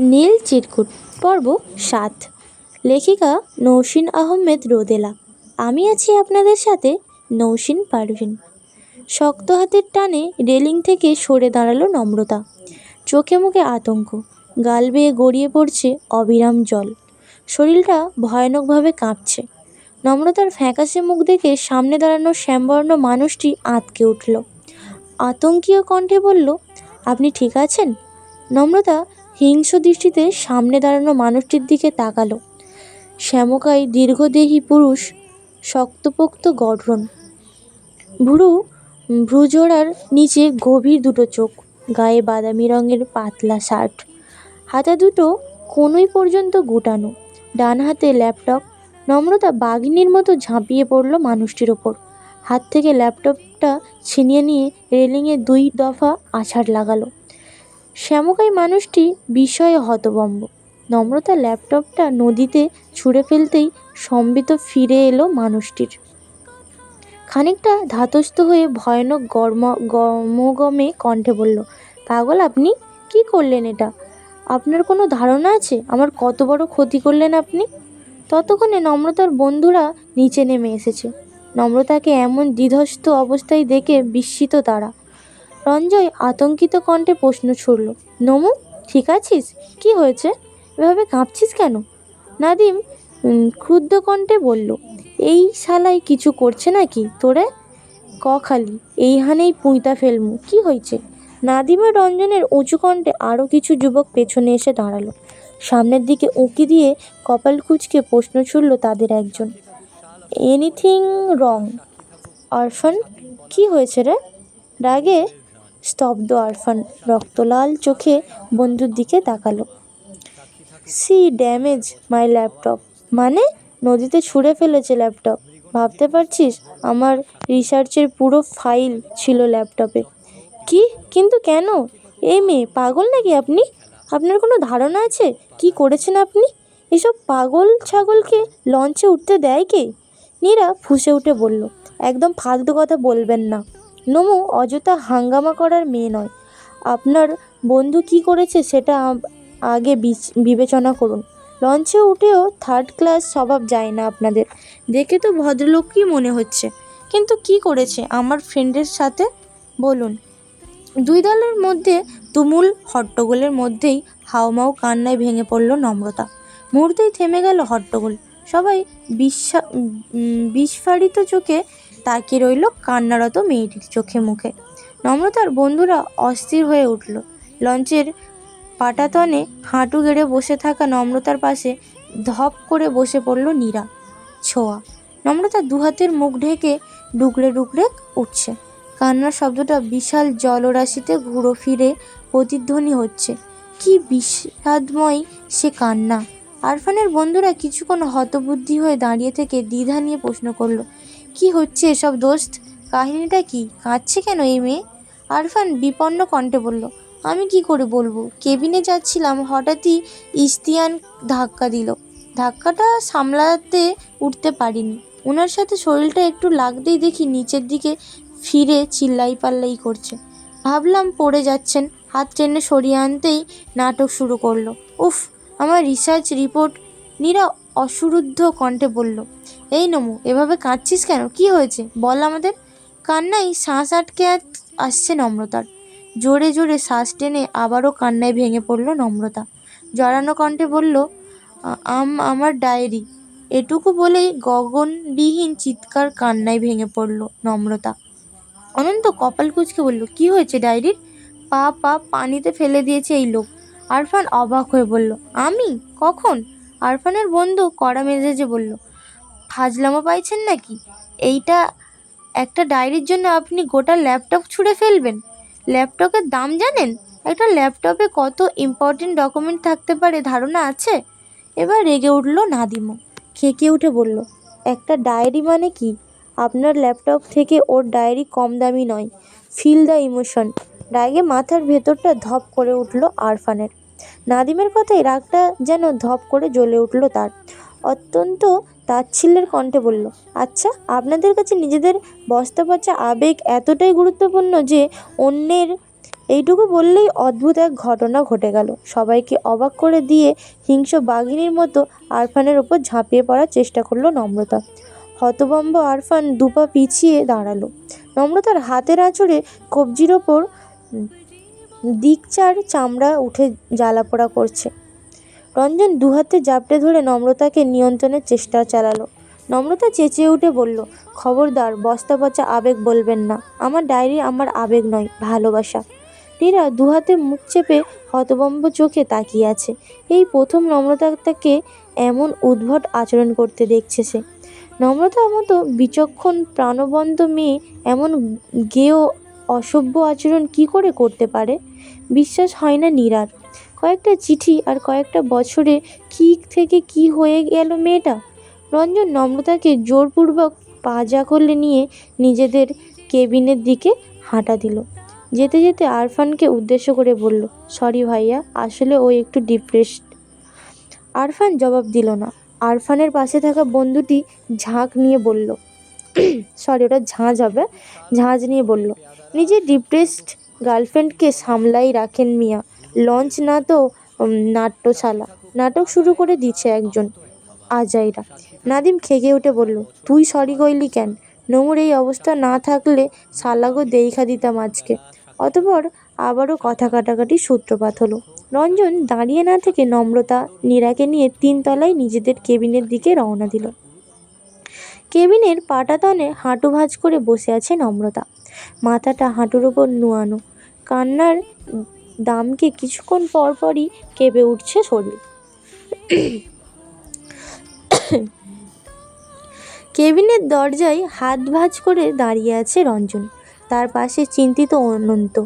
নীল চিরকুট পর্ব সাত। লেখিকা নৌসিন আহমেদ রোদেলা। আমি আছি আপনাদের সাথে নৌসিন পারভিন। শক্ত হাতের টানে রেলিং থেকে সরে দাঁড়াল নম্রতা। চোখে মুখে আতঙ্ক। গাল বেয়ে গড়িয়ে পড়ছে অবিরাম জল। শরীরটা ভয়ানকভাবে কাঁপছে। নম্রতার ফ্যাকাশে মুখ দেখে সামনে দাঁড়ানো শ্যামবর্ণ মানুষটি আঁতকে উঠল। আতঙ্কীয় কণ্ঠে বলল, আপনি ঠিক আছেন? নম্রতা হিংস্র দৃষ্টিতে সামনে দাঁড়ানো মানুষটির দিকে তাকালো। শ্যামকায় দীর্ঘদেহী পুরুষ, শক্তপোক্ত গঠন। ভুরু, ভ্রুজোড়ার নিচে গভীর দুটো চোখ, গায়ে বাদামি রঙের পাতলা শার্ট। হাতে দুটো কোনোই পর্যন্ত গুটানো। ডান হাতে ল্যাপটপ, নম্রতা বাঘিনীর মতো ঝাঁপিয়ে পড়ল মানুষটির ওপর। হাত থেকে ল্যাপটপটা ছিনিয়ে নিয়ে রেলিংয়ে দুই দফা আছাড় লাগালো। শ্যামকাই মানুষটি বিস্ময়ে হতভম্ব। নম্রতা ল্যাপটপটা নদীতে ছুঁড়ে ফেলতেই সম্বিত ফিরে এলো মানুষটির। খানিকটা ধাতস্থ হয়ে ভয়ানক গর্ম গমগমে কণ্ঠে বলল, পাগল আপনি? কি করলেন এটা? আপনার কোনো ধারণা আছে? আমার কত বড় ক্ষতি করলেন আপনি? ততক্ষণে নম্রতার বন্ধুরা নিচে নেমে এসেছে। নম্রতাকে এমন দ্বিধস্ত অবস্থায় দেখে বিস্মিত তারা। রঞ্জয় আতঙ্কিত কণ্ঠে প্রশ্ন ছুড়ল, নমু, ঠিক আছিস? কি হয়েছে? এভাবে কাঁপছিস কেন? নাদিম ক্ষুব্ধ কণ্ঠে বলল, এই শালাই কিছু করছে নাকি তোরে? ক খালি, এইখানেই পুঁইতা ফেলমু, কি হয়েছে? নাদিম আর রঞ্জনের উঁচু কণ্ঠে আরও কিছু যুবক পেছনে এসে দাঁড়াল। সামনের দিকে উঁকি দিয়ে কপাল কুচকে প্রশ্ন ছুড়ল তাদের একজন, এনিথিং রং? অরফান কি হয়েছে রে? রাগে স্তব্ধ আরফান রক্তলাল চোখে বন্ধুর দিকে তাকালো। See, damage, my laptop. মানে? নদীতে ছুঁড়ে ফেলেছে ল্যাপটপ। ভাবতে পারছিস, আমার রিসার্চের পুরো ফাইল ছিল ল্যাপটপে। কি? কিন্তু কেন? এই মেয়ে, পাগল নাকি আপনি? আপনার কোনো ধারণা আছে? কি করেছেন আপনি? এসব পাগল ছাগলকে লঞ্চে উঠতে দেয় কে? নীরা ফুঁসে উঠে বলল, একদম ফালতু কথা বলবেন না। নমু, অযথা হাঙ্গামা করার মেয়ে নয়। আপনার বন্ধু কি করেছে সেটা আগে বিবেচনা করুন। লঞ্চে উঠেও থার্ড ক্লাস স্বভাব যায় না আপনাদের। দেখে তো ভদ্রলোকই মনে হচ্ছে। কিন্তু কি করেছে আমার ফ্রেন্ডের সাথে? বলুন। দুই দলের মধ্যে তুমুল হট্টগোলের মধ্যেই হাওমাও কান্নায় ভেঙে পড়ল নম্রতা। মুহূর্তেই থেমে গেল হট্টগোল। সবাই বিশ্বা বিস্ফারিত চোখে তাকিয়ে রইল কান্নারত মেয়েটির চোখে মুখে। নম্রতার বন্ধুরা অস্থির হয়ে উঠল। লঞ্চের পাটাতনে হাঁটু গেড়ে বসে থাকা নম্রতার পাশে ধপ করে বসে পড়ল নীরা। ছোঁয়া। নম্রতা দুহাতের মুখ ঢেকে ডুকরে ডুকরে উঠছে। কান্নার শব্দটা বিশাল জলরাশিতে ঘুরো ফিরে প্রতিধ্বনি হচ্ছে। কি বিষাদময় সে কান্না। আরফানের বন্ধুরা কিছুক্ষণ হতবুদ্ধি হয়ে দাঁড়িয়ে থেকে দ্বিধা নিয়ে প্রশ্ন করল কি হচ্ছে এসব দোস্ত? কাহিনীটা কি? কাঁদছে কেন এই মেয়ে? আরফান বিপন্ন কণ্ঠে বলল, আমি কি করে বলব? কেবিনে যাচ্ছিলাম, হঠাৎই ইস্তিয়ান ধাক্কা দিল। ধাক্কাটা সামলাতে উঠতে পারিনি। ওনার সাথে শরীরটা একটু লাগতেই দেখি নিচের দিকে ফিরে চিল্লাই পাল্লাই করছে। ভাবলাম পড়ে যাচ্ছেন, হাত টেনে সরিয়ে আনতেই নাটক শুরু করল। উফ, আমার রিসার্চ রিপোর্ট নীরা অশুরুদ্ধ কণ্ঠে বলল এই নমু, এভাবে কাঁদছিস কেন? কি হয়েছে? বল আমাদের। কান্নাই শ্বাস আটকে আস- আসছে নম্রতার। জোরে জোরে শ্বাস টেনে আবারও কান্নায় ভেঙে পড়ল নম্রতা। জড়ানো কণ্ঠে বলল, আম, আমার ডায়েরি। এটুকু বলেই গগনবিহীন চিৎকার কান্নায় ভেঙে পড়ল নম্রতা। অনন্ত কপাল কুচকে বলল, কি হয়েছে ডায়েরির? পা পা পানিতে ফেলে দিয়েছে এই লোক। আরফান অবাক হয়ে বলল, আমি? কখন? আরফানের বন্ধু কড়া মেজাজে বলল ফাজলামো পাইছেন নাকি? এইটা একটা ডায়েরির জন্য আপনি গোটা ল্যাপটপ ছুঁড়ে ফেলবেন। ল্যাপটপের দাম জানেন? একটা ল্যাপটপে কত ইম্পর্টেন্ট ডকুমেন্ট থাকতে পারে ধারণা আছে? এবার রেগে উঠল নাদিমও খেকে উঠে বলল, একটা ডায়েরি মানে কি? আপনার ল্যাপটপ থেকে ওর ডায়েরি কম দামি নয়। ফিল দ্য ইমোশন রাগে মাথার ভেতরটা ধপ করে উঠল আরফানের। নাদিমের কথায় রাগটা যেন ধপ করে জ্বলে উঠল তার। অত্যন্ত তাচ্ছিল্যের কণ্ঠে বলল আচ্ছা আপনাদের কাছে নিজেদের বস্তা পচা আবেগ এতটাই গুরুত্বপূর্ণ যে অন্যের এইটুকু বললেই অদ্ভুত এক ঘটনা ঘটে গেল। সবাইকে অবাক করে দিয়ে হিংস্র বাঘিনীর মতো আরফানের ওপর ঝাঁপিয়ে পড়ার চেষ্টা করল নম্রতা। হতবম্ব আরফান দুপা পিছিয়ে দাঁড়াল। নম্রতার হাতের আঁচড়ে কবজির ওপর দিকচার চামড়া উঠে জ্বালাপোড়া করছে। রঞ্জন দুহাতে জাপটে ধরে নম্রতাকে নিয়ন্ত্রণের চেষ্টা চালালো। নম্রতা চেঁচিয়ে উঠে বলল, খবরদার বস্তা পচা আবেগ বলবেন না। আমার ডায়েরি আমার আবেগ নয়, ভালোবাসা। নীরা দুহাতে মুখ চেপে হতবম্ব চোখে তাকিয়ে আছে। এই প্রথম নম্রতাকে এমন উদ্ভট আচরণ করতে দেখছে সে। নম্রতার মতো বিচক্ষণ, প্রাণবন্ত মেয়ে, এমন গেয়, অসভ্য আচরণ কি করে করতে পারে? বিশ্বাস হয় না নীরার। কয়েকটা চিঠি আর কয়েকটা বছরে কি থেকে কি হয়ে গেল মেয়েটা? রঞ্জন নম্রতাকে জোরপূর্বক পাজা করলে নিয়ে নিজেদের কেবিনের দিকে হাঁটা দিল। যেতে যেতে আরফানকে উদ্দেশ্য করে বলল, সরি ভাইয়া, আসলে ও একটু ডিপ্রেসড আরফান জবাব দিল না। আরফানের পাশে থাকা বন্ধুটি ঝাঁক নিয়ে বলল, সরি, ওটা ঝাঁজ হবে। ঝাঁজ নিয়ে বলল, নিজের ডিপ্রেসড গার্লফ্রেন্ডকে সামলাই রাখেন মিয়া। লঞ্চ না তো নাট্যশালা। নাটক শুরু করে দিচ্ছে একজন আজাইরা। নাদিম খেগে উঠে বলল, তুই সরি কইলি কেন? নোংর এই অবস্থা না থাকলে শালাগো দেইখা দিতাম আজকে। অতপর আবারও কথা কাটাকাটি সূত্রপাত হলো। রঞ্জন দাঁড়িয়ে না থেকে নম্রতা নীরাকে নিয়ে তিনতলায় নিজেদের কেবিনের দিকে রওনা দিল। কেবিনের পাটাতনে হাঁটু ভাঁজ করে বসে আছে নম্রতা। মাথাটা হাঁটুর ওপর নুয়ানো। কান্নার দামকে কিছুক্ষণ পর পরই কেঁপে উঠছে শরীর। কেবিনের দরজায় হাত ভাঁজ করে দাঁড়িয়ে আছে রঞ্জন। তার পাশে চিন্তিত অনন্ত।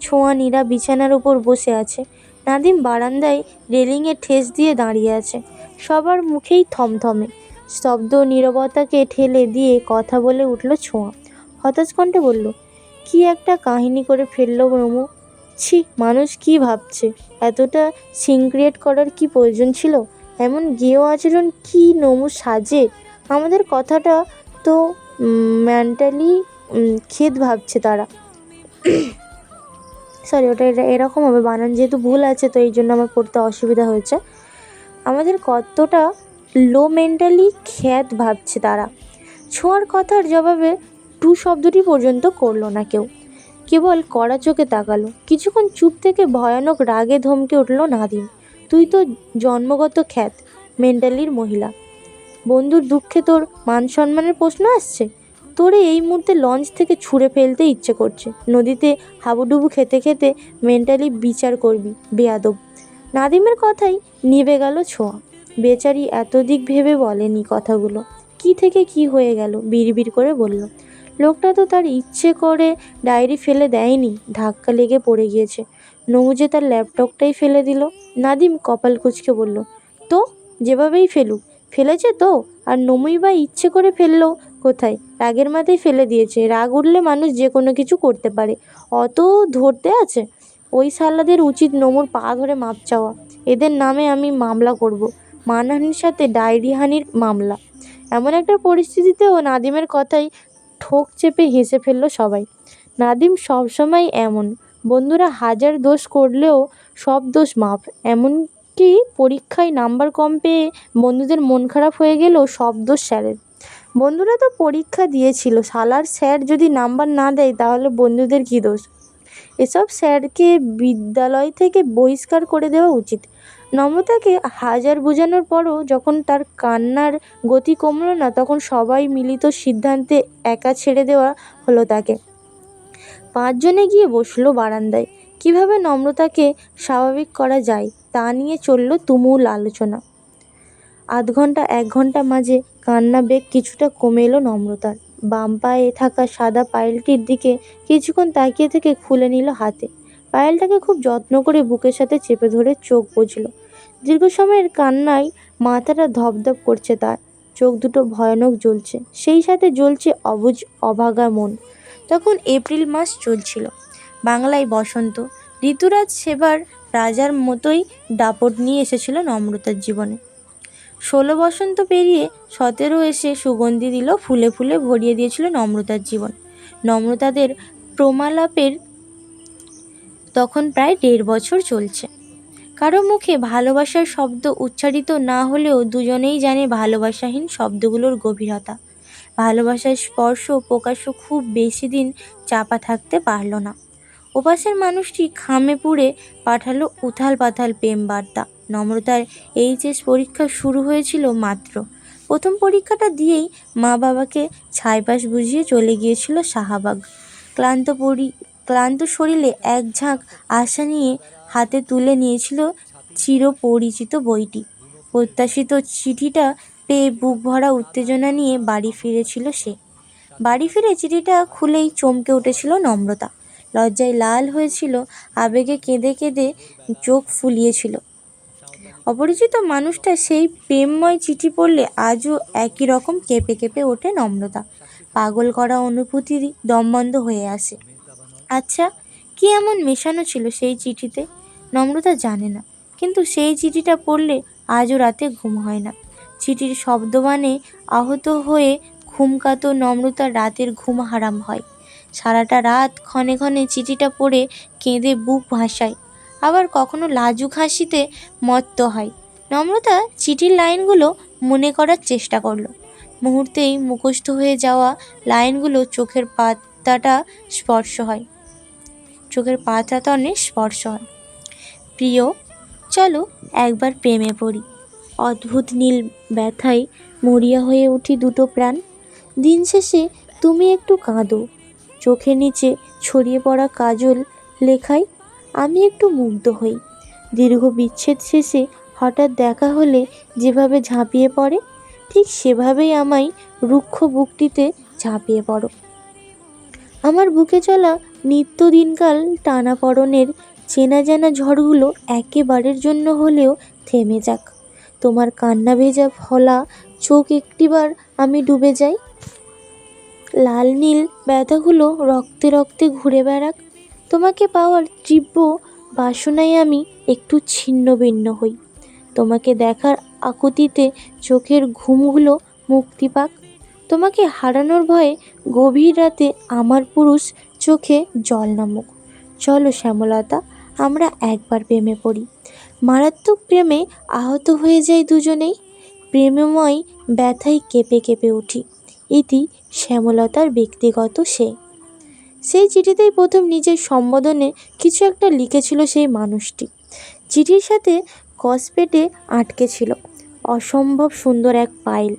ছোঁয়া নীরা বিছানার উপর বসে আছে। নাদিম বারান্দায় রেলিংয়ে ঠেস দিয়ে দাঁড়িয়ে আছে। সবার মুখেই থমথমে। স্তব্ধ নীরবতাকে ঠেলে দিয়ে কথা বলে উঠল ছোঁয়া। হতাশ কণ্ঠে বলল, কি একটা কাহিনী করে ফেলল রমু? ছি, মানুষ কি ভাবছে? এতটা সিন ক্রিয়েট করার কি প্রয়োজন ছিল? এমন গেও আচরণ কি নমু সাজে? আমাদের কথাটা তো মেন্টালি খেদ ভাবছে তারা। সরি ওটা এরকম হবে। বানান যেহেতু ভুল আছে, তো এই জন্য আমার পড়তে অসুবিধা হয়েছে। আমাদের কতটা লো মেন্টালি খ্যাত ভাবছে তারা। ছোঁয়ার কথার জবাবে টু শব্দটি পর্যন্ত করল না কেউ। কেবল কড়া চোখে তাকালো। কিছুক্ষণ চুপ থেকে ভয়ানক রাগে ধমকে উঠল নাদিম। তুই তো জন্মগত খ্যাত, মেন্টালির মহিলা। বন্ধুর দুঃখে তোর মান সম্মানের প্রশ্ন আসছে? তোরে এই মুহূর্তে লঞ্চ থেকে ছুঁড়ে ফেলতে ইচ্ছে করছে। নদীতে হাবুডুবু খেতে খেতে মেন্টালি বিচার করবি, বেয়াদব। নাদিমের কথাই নিভে গেল ছোঁয়া। বেচারি এত দিক ভেবে বলেনি কথাগুলো। কি থেকে কি হয়ে গেল? বিড়বিড় করে বলল। লোকটা তো তার ইচ্ছে করে ডায়েরি ফেলে দেয়নি, ধাক্কা লেগে পড়ে গিয়েছে। নমু যে তার ল্যাপটপটাই ফেলে দিল। নাদিম কপাল কুচকে বলল, তো, যেভাবেই ফেলুক, ফেলেছে তো? আর নমুই বা ইচ্ছে করে ফেলল কোথায়? রাগের মাথায় ফেলে দিয়েছে। রাগ উঠলে মানুষ যে কোনো কিছু করতে পারে। অত ধরতে আছে? ওই সালাদের উচিত নমুর পা ধরে মাপ চাওয়া। এদের নামে আমি মামলা করব। মানহানির সাথে ডায়েরি হানির মামলা। এমন একটা পরিস্থিতিতেও নাদিমের কথাই ঠোক চেপে হেসে ফেলল সবাই। নাদিম সবসময় এমন। বন্ধুরা হাজার দোষ করলেও সব দোষ মাপ এমনকি পরীক্ষায় নাম্বার কম পেয়ে বন্ধুদের মন খারাপ হয়ে গেলেও সব দোষ স্যারের। বন্ধুরা তো পরীক্ষা দিয়েছিল। সালার স্যার যদি নাম্বার না দেয় তাহলে বন্ধুদের কী দোষ? এসব স্যারকে বিদ্যালয় থেকে বহিষ্কার করে দেওয়া উচিত। নম্রতাকে হাজার বোঝানোর পরও যখন তার কান্নার গতি কমলো না, তখন সবাই মিলিত সিদ্ধান্তে একা ছেড়ে দেওয়া হলো তাকে। পাঁচজনে গিয়ে বসল বারান্দায়। কীভাবে নম্রতাকে স্বাভাবিক করা যায় তা নিয়ে চলল তুমুল আলোচনা। আধ ঘণ্টা এক ঘণ্টা মাঝে কান্না বেগ কিছুটা কমে এলো নম্রতার বাম পায়ে থাকা সাদা পায়েলটির দিকে কিছুক্ষণ তাকিয়ে থেকে খুলে নিল হাতে। পায়েলটাকে খুব যত্ন করে বুকের সাথে চেপে ধরে চোখ বুঝল দীর্ঘ সময়ের কান্নায় মাথাটা ধপধপ করছে তার। চোখ দুটো ভয়ানক জ্বলছে। সেই সাথে জ্বলছে অবুজ, অভাগা মন। তখন এপ্রিল মাস চলছিল। বাংলায় বসন্ত। ঋতুরাজ সেবার রাজার মতোই দাপট নিয়ে এসেছিল নম্রতার জীবনে। ষোলো বসন্ত পেরিয়ে সতেরো এসে সুগন্ধি দিল, ফুলে ফুলে ভরিয়ে দিয়েছিল নম্রতার জীবন। নম্রতাদের প্রমালাপের তখন প্রায় দেড় বছর চলছে। কারও মুখে ভালোবাসার শব্দ উচ্চারিত না হলেও দুজনেই জানে ভালোবাসাহীন শব্দগুলোর গভীরতা। ভালোবাসার স্পর্শ প্রকাশ্য খুব বেশি দিন চাপা থাকতে পারল না। ওপাশের মানুষটি খামে পুড়ে পাঠালো উথাল পাথাল প্রেম বার্তা নম্রতার এইচএস পরীক্ষা শুরু হয়েছিল মাত্র। প্রথম পরীক্ষাটা দিয়েই মা বাবাকে ছাইপাশ বুঝিয়ে চলে গিয়েছিল শাহাবাগ। ক্লান্ত পরি, ক্লান্ত শরীরে এক ঝাঁক আশা নিয়ে হাতে তুলে নিয়েছিল চিরপরিচিত বইটি। প্রত্যাশিত চিঠিটা পেয়ে বুক ভরা উত্তেজনা নিয়ে বাড়ি ফিরেছিল সে। বাড়ি ফিরে চিঠিটা খুলেই চমকে উঠেছিল নম্রতা। লজ্জায় লাল হয়েছিল, আবেগে কেঁদে কেঁদে চোখ ফুলিয়েছিল। অপরিচিত মানুষটা সেই প্রেমময় চিঠি পড়লে আজও একই রকম কেঁপে কেঁপে ওঠে নম্রতা। পাগল করা অনুভূতি দমবন্ধ হয়ে আসে। আচ্ছা কি এমন মেশানো ছিল সেই চিঠিতে? নম্রতা জানে না। কিন্তু সেই চিঠিটা পড়লে আজও রাতে ঘুম হয় না। চিঠির শব্দবাণে আহত হয়ে ঘুমকাতো নম্রতা রাতের ঘুম হারাম হয়। সারাটা রাত ক্ষণে ক্ষণে চিঠিটা পড়ে কেঁদে বুক ভাসায়। আবার কখনো লাজুক হাসিতে মত্ত হয়। নম্রতা চিঠির লাইনগুলো মনে করার চেষ্টা করল। মুহূর্তেই মুখস্থ হয়ে যাওয়া লাইনগুলো চোখের পাতাটা স্পর্শ হয়। চোখের পাতাতনে স্পর্শ হয়। প্রিয়, চলো একবার প্রেমে পড়ি। অদ্ভুত নীল ব্যথায় মরিয়া হয়ে উঠি দুটো প্রাণ। দিন শেষে তুমি একটু কাঁদো। চোখের নিচে ছড়িয়ে পড়া কাজল লেখায়, আমি একটু মুগ্ধ হই। দীর্ঘ বিচ্ছেদ শেষে হঠাৎ দেখা হলে যেভাবে ঝাঁপিয়ে পড়ে, ঠিক সেভাবেই আমায় রুক্ষ বুকটিতে ঝাঁপিয়ে পড়ো। আমার বুকে চলা নিত্য দিনকাল টানাপড়নের চেনা জানা ঝড়গুলো একেবারের জন্য হলেও থেমে যাক। তোমার কান্না ভেজা ফলা চোখ একটিবার আমি ডুবে যাই। লাল নীল ব্যথাগুলো রক্তে রক্তে ঘুরে বেড়াক। তোমাকে পাওয়ার তীব্র বাসনায় আমি একটু ছিন্ন ভিন্ন হই। তোমাকে দেখার আকুতিতে চোখের ঘুমগুলো মুক্তি পাক। তোমাকে হারানোর ভয়ে গভীর রাতে আমার পুরুষ চোখে জল নামুক। চলো শ্যামলতা আমরা একবার প্রেমে পড়ি। মারাত্মক প্রেমে আহত হয়ে যায় দুজনেই। প্রেমময় ব্যথায় কেঁপে কেঁপে উঠি। ইতি শ্যামলতার ব্যক্তিগত সে। সেই চিঠিতেই প্রথম নিজের সম্বোধনে কিছু একটা লিখেছিল সেই মানুষটি। চিঠির সাথে কসপেটে আটকে ছিল। অসম্ভব সুন্দর এক পাইল।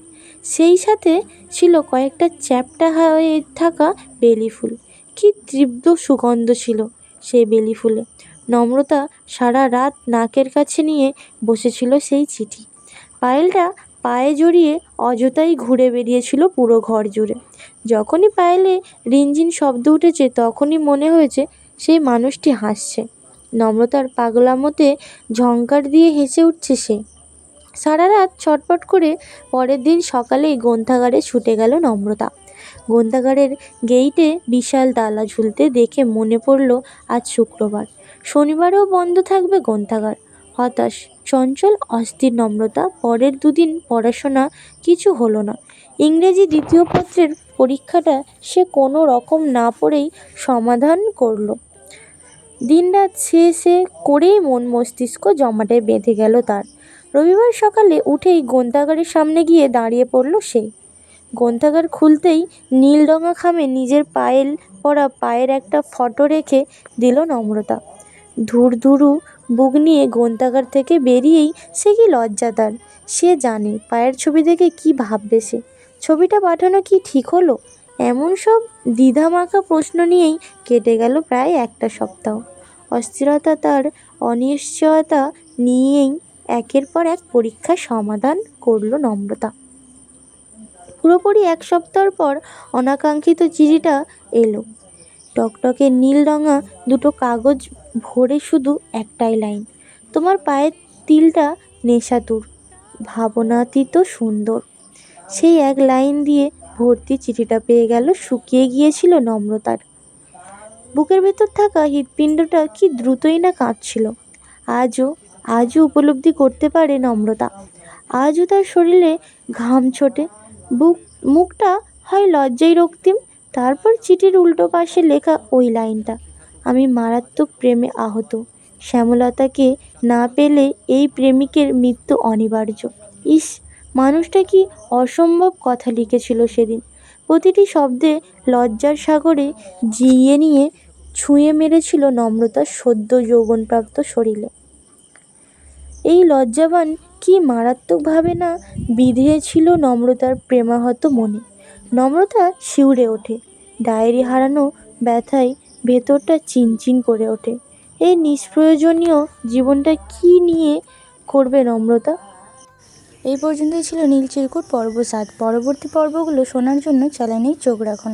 সেই সাথে ছিল কয়েকটা চ্যাপ্টা হয়ে থাকা বেলি ফুল কি তীব্র সুগন্ধ ছিল সেই বেলি ফুলে নম্রতা সারা রাত নাকের কাছে নিয়ে বসেছিল সেই চিঠি। পায়েলটা পায়ে জড়িয়ে অযথাই ঘুরে বেরিয়েছিল পুরো ঘর জুড়ে। যখনই পায়েলে রিনঝিন শব্দ উঠেছে, তখনই মনে হয়েছে সেই মানুষটি হাসছে। নম্রতার পাগলামতে ঝঙ্কার দিয়ে হেসে উঠছে সে। সারা রাত ছটপট করে পরের দিন সকালেই গ্রন্থাগারে ছুটে গেল নম্রতা। গ্রন্থাগারের গেইটে বিশাল তালা ঝুলতে দেখে মনে পড়ল, আজ শুক্রবার। শনিবারেও বন্ধ থাকবে গ্রন্থাগার। হতাশ, চঞ্চল, অস্থির নম্রতা, পরের দুদিন পড়াশোনা কিছু হলো না। ইংরেজি দ্বিতীয় পত্রের পরীক্ষাটা সে কোনো রকম না পড়েই সমাধান করল। দিনরাত সে সে করেই মন মস্তিষ্ক জমাটে বেঁধে গেল তার। রবিবার সকালে উঠেই গ্রন্থাগারের সামনে গিয়ে দাঁড়িয়ে পড়ল সে। গ্রন্থাগার খুলতেই নীল রঙা খামে নিজের পায়েল পরা পায়ের একটা ফটো রেখে দিল নম্রতা। ধুর ধুরু বুক নিয়ে গ্রন্থাগার থেকে বেরিয়েই সে কি লজ্জা তার? সে জানে পায়ের ছবি দেখে কি ভাববে সে। ছবিটা পাঠানো কি ঠিক হলো? এমন সব দ্বিধামাখা প্রশ্ন নিয়েই কেটে গেল প্রায় একটা সপ্তাহ। অস্থিরতা তার অনিশ্চয়তা নিয়েই একের পর এক পরীক্ষার সমাধান করল নম্রতা। পুরোপুরি এক সপ্তাহ পর অনাকাঙ্ক্ষিত চিঠিটা এলো। টকটকে নীল রঙা দুটো কাগজ ভরে শুধু একটাই লাইন, তোমার পায়ের তিলটা নেশাতুর, ভাবনাতীত সুন্দর। সেই এক লাইন দিয়ে ভর্তি চিঠিটা পেয়ে গেল, শুকিয়ে গিয়েছিল নম্রতার। বুকের ভেতর থাকা হৃৎপিণ্ডটা কি দ্রুতই না কাঁপছিল আজও আজও উপলব্ধি করতে পারে নম্রতা। আজও তার শরীরে ঘাম ছোটে। বুক, মুখটা হয় লজ্জায় রক্তিম। তারপর চিঠির উল্টো পাশে লেখা ওই লাইনটা আমি মারাত্মক প্রেমে আহত। শ্যামলতাকে না পেলে এই প্রেমিকের মৃত্যু অনিবার্য। ইস, মানুষটা কি অসম্ভব কথা লিখেছিল সেদিন। প্রতিটি শব্দে লজ্জার সাগরে জিইয়ে নিয়ে ছুঁয়ে মেরেছিল নম্রতার সদ্য যৌবনপ্রাপ্ত শরীরে। এই লজ্জাবান কি মারাত্মকভাবে না বিঁধেছিল নম্রতার প্রেমাহত মনে। নম্রতা শিউরে ওঠে। ডায়েরি হারানো ব্যথায় ভেতরটা চিনচিন করে ওঠে। এই নিষ্প্রয়োজনীয় জীবনটা কি নিয়ে করবে নম্রতা? এই পর্যন্তই ছিল নীল চিরকুট পর্ব সাত। পরবর্তী পর্বগুলো শোনার জন্য চ্যানেলেই চোখ রাখুন।